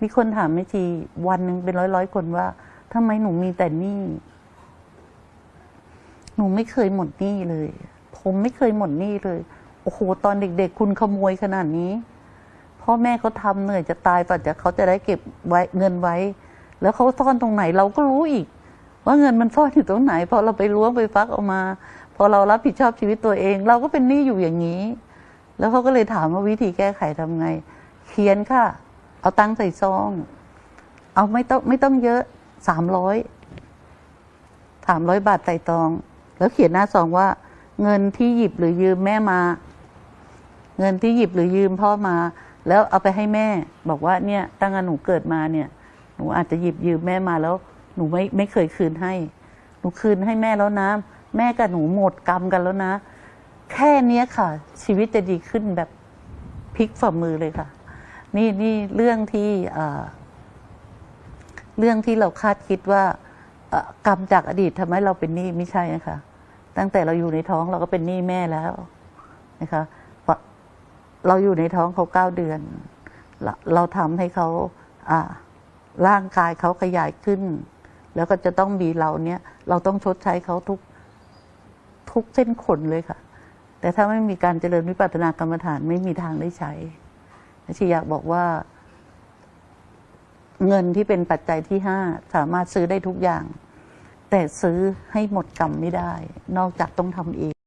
มีคนถามไม่ทีวันหนึ่งเป็นร้อยร้อยคนว่าทำไมหนูมีแต่หนี้หนูไม่เคยหมดหนี้เลย ผมไม่เคยหมดหนี้เลย โอ้โห ตอนเด็ก ๆ คุณขโมยขนาดนี้ พ่อแม่เขาทำเหนื่อยจะตายกว่าจะเขาจะได้เก็บไว้เงินไว้ แล้วเขาซ่อนตรงไหนเราก็รู้อีก ว่าเงินมันซ่อนอยู่ตรงไหน พอเราไปล้วงไปฟักออกมา พอเรารับผิดชอบชีวิตตัวเอง เราก็เป็นหนี้อยู่อย่างนี้ แล้วเขาก็เลยถามว่าวิธีแก้ไขทำไง เขียนค่ะ เอาตังค์ใส่ซอง เอาไม่ต้องไม่ต้องเยอะสามร้อยสามร้อยบาทใส่ตอง แล้วเขียนหน้าซองว่า เงินที่หยิบหรือยืมแม่มา เงินที่หยิบหรือยืมพ่อมา แล้วเอาไปให้แม่ บอกว่าเนี่ย ตั้งแต่หนูเกิดมาเนี่ย หนูอาจจะหยิบยืมแม่มาแล้ว หนูไม่ไม่เคยคืนให้ หนูคืนให้แม่แล้วนะ แม่กับหนูหมดกรรมกันแล้วนะ แค่เนี้ยค่ะ ชีวิตจะดีขึ้นแบบพลิกฝ่ามือเลยค่ะ นี่นี่เรื่องที่เรื่องที่เราคาดคิดว่ากรรมจากอดีตทำให้เราเป็นหนี้ไม่ใช่นะคะ ตั้งแต่เราอยู่ในท้องเราก็เป็นหนี้แม่แล้วนะคะเราอยู่ในท้องเขาเก้าเดือน เราเราทำให้เขาอ่าร่างกายเขาขยายขึ้น แล้วก็จะต้องมีเราเนี่ย เราต้องชดใช้เขาทุกทุกเส้นขนเลยค่ะ แต่ถ้าไม่มีการเจริญวิปัสสนากรรมฐานไม่มีทางได้ใช้ ชีอยากบอกว่า เงินที่เป็นปัจจัยที่ห้าสามารถซื้อได้ทุกอย่าง แต่ซื้อให้หมดกรรมไม่ได้ นอกจากต้องทำเอง